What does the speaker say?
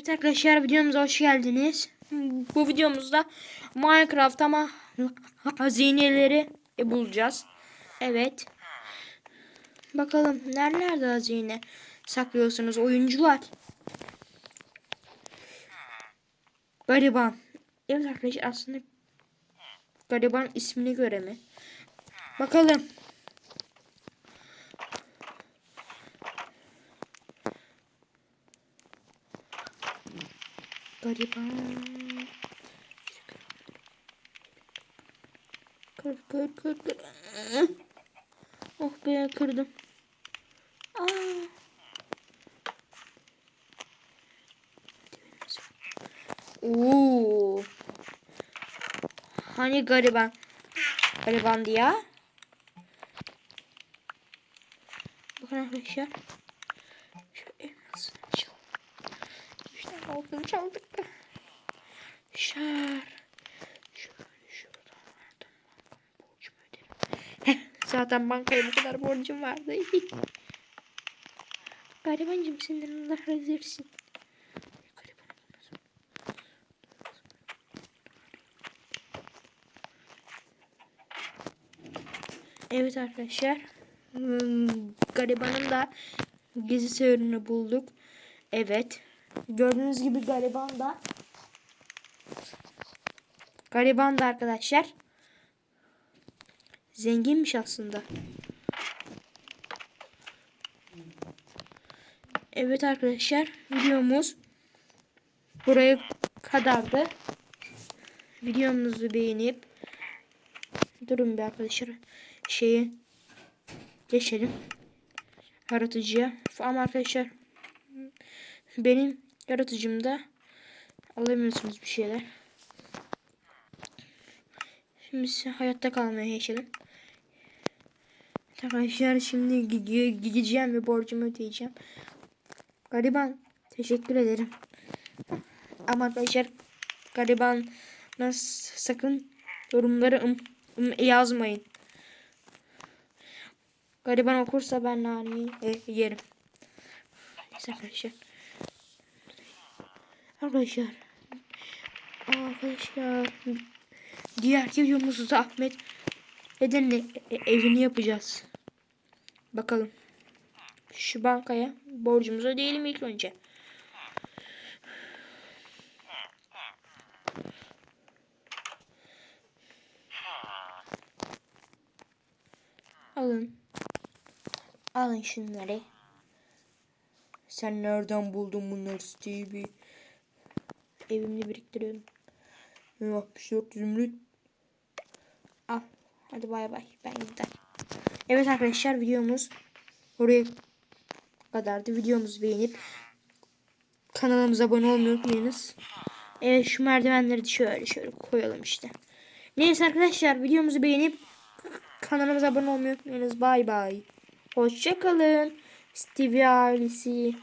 Evet arkadaşlar videomuza hoş geldiniz. Bu videomuzda Minecraft ama hazineleri bulacağız. Evet. Bakalım nerelerde hazine saklıyorsunuz oyuncular. Gariban. Evet arkadaşlar aslında Gariban ismini göre mi? Bakalım. Gariban. Kır kır kır kır. Oh be kırdım. Aa. Oo. Hani gariban? Garibandı ya. Bakın arkadaşlar. Çaldık da. Şar. Şöyle şuradan verdim. Borcumu öderim. Heh, zaten bankaya bu kadar borcum vardı. Garibancım senden Allah razı olsun. Evet arkadaşlar. Hmm, Garibanın da gizli sığırını bulduk. Evet. Gördüğünüz gibi gariban da gariban da arkadaşlar zenginmiş aslında. Evet arkadaşlar videomuz buraya kadardı. Videomuzu beğenip durun bir arkadaşlar şeyi geçelim yaratıcıya. Ama arkadaşlar benim yaratıcımda alamıyorsunuz bir şeyler. Şimdi size hayatta kalmaya geçelim. Arkadaşlar şimdi gi- gi- gideceğim ve borcumu ödeyeceğim. Gariban teşekkür ederim. Ama arkadaşlar gariban sakın yorumlara ım, ım yazmayın. Gariban okursa ben naneyi e, yerim. Neyse arkadaşlar. Arkadaşlar. Arkadaşlar. Diğer videomuzda Ahmet Eden'le e- evini yapacağız. Bakalım. Şu bankaya borcumuzu ödeyelim ilk önce. Alın. Alın şunları. Sen nereden buldun bunları Stevie? Evimde biriktiriyorum. 64 zümrüt. Al. Hadi bay bay. Ben giderim. Evet arkadaşlar videomuz oraya kadardı. Videomuzu beğenip kanalımıza abone olmayı unutmayınız. Evet şu merdivenleri de şöyle şöyle koyalım işte. Neyse arkadaşlar videomuzu beğenip kanalımıza abone olmayı unutmayınız. Bay bay. Hoşçakalın. Stevie ailesi.